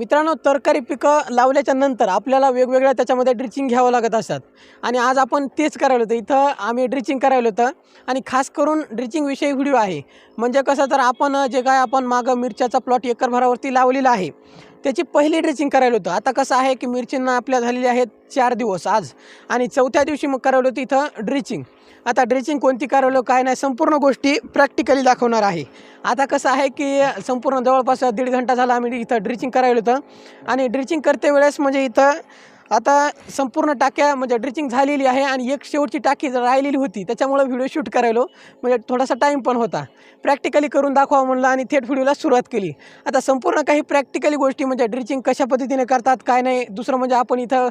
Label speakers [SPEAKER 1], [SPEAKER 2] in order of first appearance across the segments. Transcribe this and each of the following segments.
[SPEAKER 1] मित्रांनो तरकारी पिकं लावल्याच्या नंतर आपल्याला वेगवेगळ्या त्याच्यामध्ये ड्रिचिंग घ्यावं लागत असतात. आणि आज आपण तेच करायला होतं. इथं आम्ही ड्रिचिंग करायला होतं. आणि खास करून ड्रिचिंगविषयी व्हिडिओ आहे. म्हणजे कसं तर आपण जे काय आपण मागं मिरच्याचा प्लॉट एकरभरावरती लावलेला आहे. त्याची पहिली ड्रेसिंग करायला होतं. आता कसं आहे की मिरचींना आपल्या झालेली आहेत चार दिवस आज. आणि चौथ्या दिवशी मग करायला होतं इथं ड्रिचिंग आता ड्रेचिंग कोणती करावलं काय नाही संपूर्ण गोष्टी प्रॅक्टिकली दाखवणार आहे. आता कसं आहे की संपूर्ण जवळपास दीड घंटा झाला आम्ही इथं ड्रिचिंग करायला होतं. आणि ड्रिचिंग करते वेळेस म्हणजे इथं आता संपूर्ण टाक्या म्हणजे ड्रिचिंग झालेली आहे आणि एक शेवटची टाकी जर राहिलेली होती त्याच्यामुळं व्हिडिओ शूट करायलो. म्हणजे थोडासा टाईम पण होता. प्रॅक्टिकली करून दाखवा म्हणलं आणि थेट व्हिडिओला सुरुवात केली. आता संपूर्ण काही प्रॅक्टिकली गोष्टी म्हणजे ड्रिचिंग कशा पद्धतीने करतात काय नाही दुसरं म्हणजे आपण इथं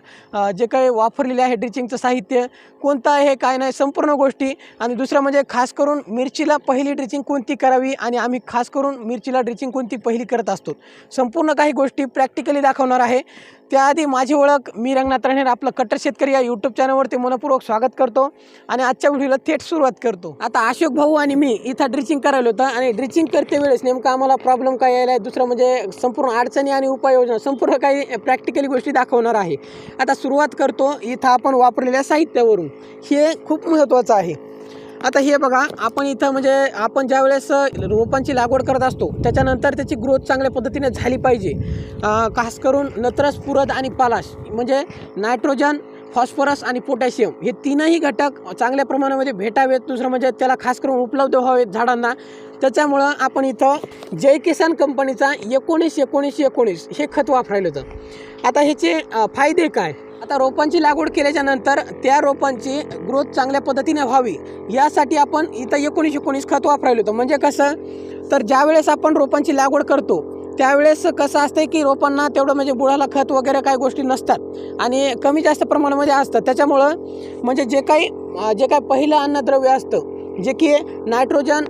[SPEAKER 1] जे काही वापरलेले आहे ड्रिचिंगचं साहित्य कोणतं आहे काय नाही संपूर्ण गोष्टी. आणि दुसरं म्हणजे खास करून मिरचीला पहिली ड्रिचिंग कोणती करावी आणि आम्ही खास करून मिरचीला ड्रिचिंग कोणती पहिली करत असतो. संपूर्ण काही गोष्टी प्रॅक्टिकली दाखवणार आहे. त्याआधी माझी ओळख मी रंगनाथ राणेर आपलं कट्टर शेतकरी या यूट्यूब चॅनलवरती मनपूर्वक स्वागत करतो आणि आजच्या व्हिडिओला थेट सुरुवात करतो. आता अशोक भाऊ आणि मी इथं ड्रिचिंग करायला होतं आणि ड्रिचिंग करते वेळेस नेमका आम्हाला प्रॉब्लेम काय यायला आहे? दुसरं म्हणजे संपूर्ण अडचणी आणि उपाययोजना संपूर्ण काही प्रॅक्टिकली गोष्टी दाखवणार आहे. आता सुरुवात करतो इथं आपण वापरलेल्या साहित्यावरून. हे खूप महत्त्वाचं आहे. आता हे बघा आपण इथं म्हणजे आपण ज्यावेळेस रोपांची लागवड करत असतो त्याच्यानंतर त्याची ग्रोथ चांगल्या पद्धतीने झाली पाहिजे. खास करून नत्रस पुरद आणि पालाश म्हणजे नायट्रोजन फॉस्फरस आणि पोटॅशियम हे तीनही घटक चांगल्या प्रमाणामध्ये भेटावेत. दुसरं म्हणजे त्याला खास करून उपलब्ध व्हावेत झाडांना. त्याच्यामुळं आपण इथं जय किसान कंपनीचा एकोणीस एकोणीस एकोणीस हे खत वापरायला होतं आता ह्याचे फायदे काय? आता रोपांची लागवड केल्याच्यानंतर त्या रोपांची ग्रोथ चांगल्या पद्धतीने व्हावी यासाठी आपण इथं एकोणीस एकोणीस खत वापरायला होतं म्हणजे कसं? तर ज्यावेळेस आपण रोपांची लागवड करतो त्यावेळेस कसं असतं की रोपांना तेवढं म्हणजे बुडाला खत वगैरे काही गोष्टी नसतात आणि कमी जास्त प्रमाणामध्ये असतात त्याच्यामुळं म्हणजे जे काही जे काही पहिलं अन्नद्रव्य असतं जे की नायट्रोजन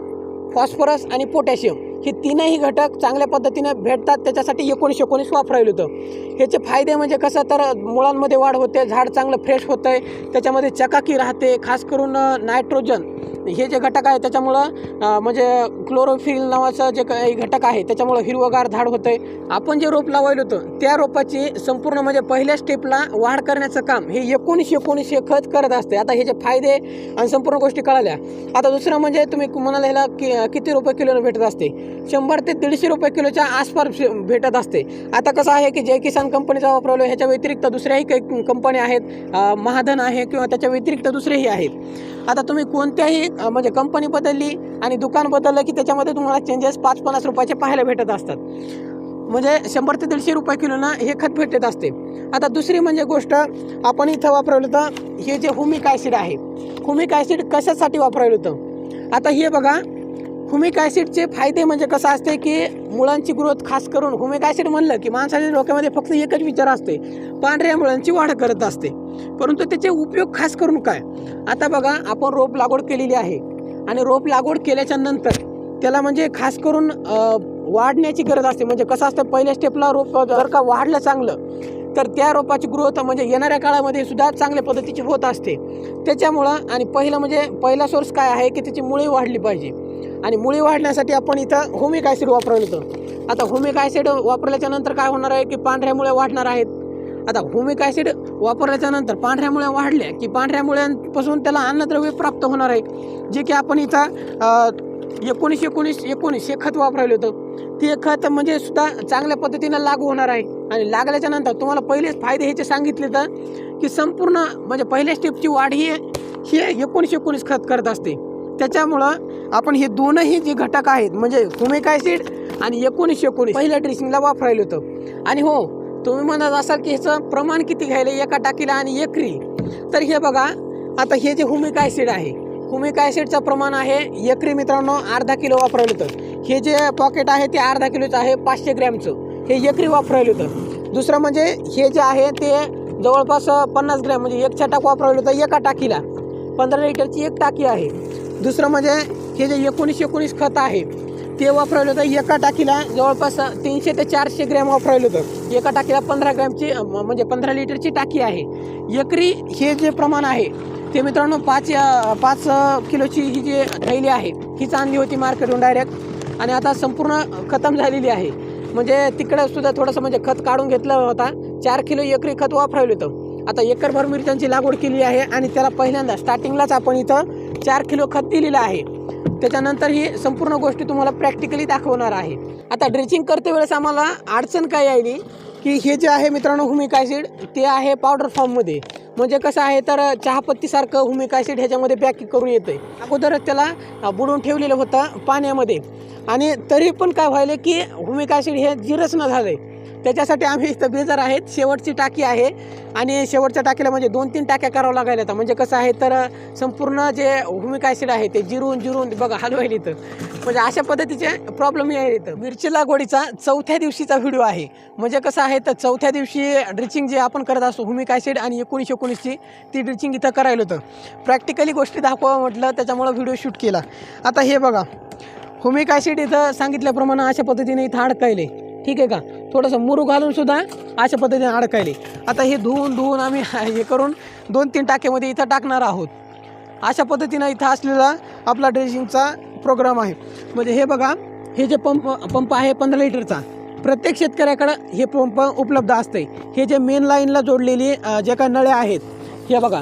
[SPEAKER 1] फॉस्फरस आणि पोटॅशियम हे तीनही घटक चांगल्या पद्धतीने भेटतात. त्याच्यासाठी एकोणीस एकोणीस वापरायला होतं. ह्याचे फायदे म्हणजे कसं तर मुळांमध्ये वाढ होते झाड चांगलं फ्रेश होतं आहे त्याच्यामध्ये चकाकी राहते खास करून नायट्रोजन हे जे घटक आहे त्याच्यामुळं म्हणजे क्लोरोफिल नावाचं जे काही घटक आहे त्याच्यामुळं हिरवगार झाड होतं आहे आपण जे रोप लावायला होतं त्या रोपाची संपूर्ण म्हणजे पहिल्या स्टेपला वाढ करण्याचं काम हे एकोणीस एकोणीस हे खत करत असते आता ह्याचे फायदे आणि संपूर्ण गोष्टी कळाल्या. आता दुसरं म्हणजे तुम्ही म्हणाला ह्याला कि किती रुपये किलोनं भेटत असते? शंभर ते दीडशे रुपये किलोच्या आसपास भेटत असते. आता कसं आहे की जय किसान कंपनीचा वापरलो ह्याच्या व्यतिरिक्त दुसऱ्याही काही कंपन्या आहेत महाधन आहे किंवा त्याच्या व्यतिरिक्त दुसरेही आहेत. आता तुम्ही कोणत्याही म्हणजे कंपनी बदलली आणि दुकान बदललं की त्याच्यामध्ये तुम्हाला चेंजेस पाच पन्नास रुपयाचे पाहायला भेटत असतात. म्हणजे शंभर ते दीडशे रुपये किलोनं हे खत भेटत असते. आता दुसरी म्हणजे गोष्ट आपण इथं वापरवलं होतं हे जे हुमिक ॲसिड आहे. हुमिक ॲसिड कशासाठी वापरायला होतं? आता हे बघा हुमिक ॲसिडचे फायदे म्हणजे कसं असते की मुळांची ग्रोथ खास करून हुमिक ॲसिड म्हणलं की माणसाच्या डोक्यामध्ये फक्त एकच विचार असते. पांढऱ्या मुळांची वाढ करत असते. परंतु त्याचे उपयोग खास करून काय? आता बघा आपण रोप लागवड केलेली आहे. आणि रोप लागवड केल्याच्यानंतर त्याला म्हणजे खास करून वाढण्याची गरज असते. म्हणजे कसं असतं पहिल्या स्टेपला रोप जर का वाढलं चांगलं तर त्या रोपाची ग्रोथ म्हणजे येणाऱ्या काळामध्ये सुद्धा चांगल्या पद्धतीची होत असते. त्याच्यामुळं आणि पहिलं म्हणजे पहिला सोर्स काय आहे की त्याची मुळी वाढली पाहिजे. आणि मुळी वाढण्यासाठी आपण इथं होमिक ॲसिड वापरलं होतं आता होमिक ॲसिड वापरल्याच्या नंतर काय होणार आहे की पांढऱ्या मुळे वाढणार आहेत. आता होमिक ॲसिड वापरल्याच्या नंतर पांढऱ्या मुळ्या वाढल्या की पांढऱ्या मुळ्यांपासून त्याला अन्नद्रव्य प्राप्त होणार आहे. जे की आपण इथं एकोणीसशे एकोणीस एकोणीस एकोणीस हे खत वापरायलं होतं. ते खत म्हणजे सुद्धा चांगल्या पद्धतीनं लागू होणार आहे. आणि लागल्याच्या नंतर तुम्हाला पहिलेच फायदे ह्याचे सांगितले तर की संपूर्ण म्हणजे पहिल्या स्टेपची वाढ ही हे एकोणीस एकोणीस खत करत असते. त्याच्यामुळं आपण हे दोनही जे घटक आहेत म्हणजे हुमेक ॲसिड आणि एकोणीस एकोणीस पहिल्या ड्रेसिंगला वापरायला होतं. आणि हो तुम्ही म्हणत असाल की ह्याचं प्रमाण किती घ्यायला एका टाकीला आणि एकरी? तर हे बघा आता हे जे हुमिक ॲसिड आहे हुमिक ॲसिडचं प्रमाण आहे एकरी मित्रांनो अर्धा किलो वापरलं होतं. हे जे पॉकेट आहे ते अर्धा किलोचं आहे पाचशे ग्रॅमचं. हे एकरी वापरायलं होतं. दुसरं म्हणजे हे जे आहे ते जवळपास पन्नास ग्रॅम म्हणजे एक छटाक वापरायला होतं एका टाकीला. पंधरा लिटरची एक टाकी आहे. दुसरं म्हणजे हे जे एकोणीस एकोणीस खत आहे ते वापरलं होतं. एका टाकीला जवळपास तीनशे ते चारशे ग्रॅम वापरायला होतं. एका टाकीला पंधरा ग्रॅमची म्हणजे पंधरा लिटरची टाकी आहे. एकरी हे जे प्रमाण आहे ते मित्रांनो पाच पाच किलोची ही जी थैली आहे हीच आणली होती मार्केटहून डायरेक्ट आणि आता संपूर्ण खतम झालेली आहे. म्हणजे तिकडं सुद्धा थोडंसं म्हणजे खत काढून घेतलं होता. चार किलो एकरी खत वापरायलं होतं आता एकरभर मिरच्यांची लागवड केली आहे आणि त्याला पहिल्यांदा स्टार्टिंगलाच आपण इथं चार किलो खत दिलेलं आहे. त्याच्यानंतर ही संपूर्ण गोष्टी तुम्हाला प्रॅक्टिकली दाखवणार आहे. आता ड्रेचिंग करते वेळेस आम्हाला अडचण काय आली की हे जे आहे मित्रांनो हुमिक ॲसिड ते आहे पावडर फॉर्ममध्ये म्हणजे कसं आहे तर चहापत्तीसारखं हुमिक ॲसिड ह्याच्यामध्ये पॅकिंग करून येतं आहे अगोदरच त्याला बुडून बुडवून ठेवलेलं होतं पाण्यामध्ये. आणि तरी पण काय व्हायलं की हुमिक ॲसिड हे जिरच न झालं आहे त्याच्यासाठी आम्ही इथं बेजार आहेत. शेवटची टाकी आहे. आणि शेवटच्या टाकीला म्हणजे दोन तीन टाक्या करावं लागायला आता म्हणजे कसं आहे तर संपूर्ण जे हुमिक ॲसिड आहे ते जिरून जिरून बघा हलवायला इथं. म्हणजे अशा पद्धतीचे प्रॉब्लेम आहे इथं मिरची लागवडीचा चौथ्या दिवशीचा व्हिडिओ आहे. म्हणजे कसं आहे तर चौथ्या दिवशी ड्रिचिंग जे आपण करत असतो हुमिक ॲसिड आणि एकोणीसशे एकोणीसची ती ड्रिचिंग इथं करायला होतं. प्रॅक्टिकली गोष्टी दाखवावं म्हटलं त्याच्यामुळं व्हिडिओ शूट केला. आता हे बघा. हुमिक ॲसिड इथं सांगितल्याप्रमाणे अशा पद्धतीने इथं अडकायले ठीक आहे का? थोडंसं मुरू घालून सुद्धा अशा पद्धतीने अडकायले. आता हे धुवून धुवून आम्ही हे करून दोन तीन टाक्यामध्ये इथं टाकणार आहोत. अशा पद्धतीनं इथं असलेला आपला ड्रेसिंगचा प्रोग्राम आहे. म्हणजे हे बघा हे जे पंप पंप आहे पंधरा लिटरचा प्रत्येक शेतकऱ्याकडं हे पंप उपलब्ध असते हे जे मेन लाईनला जोडलेली जे काय काही नळ्या आहेत हे बघा.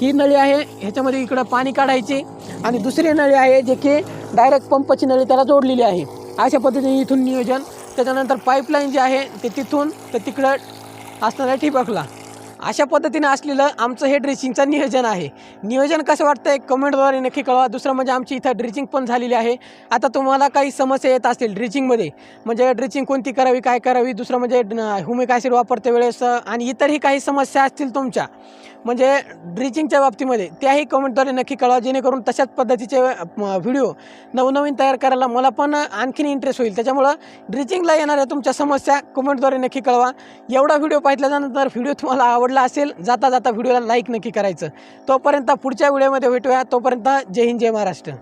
[SPEAKER 1] ही नळी आहे ह्याच्यामध्ये इकडं पाणी काढायचे आणि दुसरी नळी आहे जे की डायरेक्ट पंपची नळी त्याला जोडलेली आहे. अशा पद्धतीने इथून नियोजन त्याच्यानंतर पाईपलाईन जी आहे ते तिथून ते तिकडं असणाऱ्या ठिबकला. अशा पद्धतीने असलेलं आमचं हे ड्रेसिंगचं नियोजन आहे. नियोजन कसं वाटतंय? कमेंटद्वारे नक्की कळवा. दुसरं म्हणजे आमची इथं ड्रिचिंग पण झालेली आहे. आता तुम्हाला काही समस्या येत असतील ड्रिचिंगमध्ये म्हणजे ड्रिचिंग कोणती करावी काय करावी? दुसरं म्हणजे ह्युमिक ॲसिड वापरते वेळेस आणि इतरही काही समस्या असतील तुमच्या म्हणजे ड्रिचिंगच्या बाबतीमध्ये त्याही कमेंटद्वारे नक्की कळवा जेणेकरून तशाच पद्धतीचे व्हिडिओ नवनवीन तयार करायला मला पण आणखीन इंटरेस्ट होईल. त्याच्यामुळं ड्रिचिंगला येणाऱ्या तुमच्या समस्या कमेंटद्वारे नक्की कळवा. एवढा व्हिडिओ पाहिल्यानंतर व्हिडिओ तुम्हाला आवडला असेल जाता जाता व्हिडिओला लाईक नक्की करायचं. तोपर्यंत पुढच्या व्हिडिओमध्ये भेटूया. तोपर्यंत जय हिंद जय महाराष्ट्र.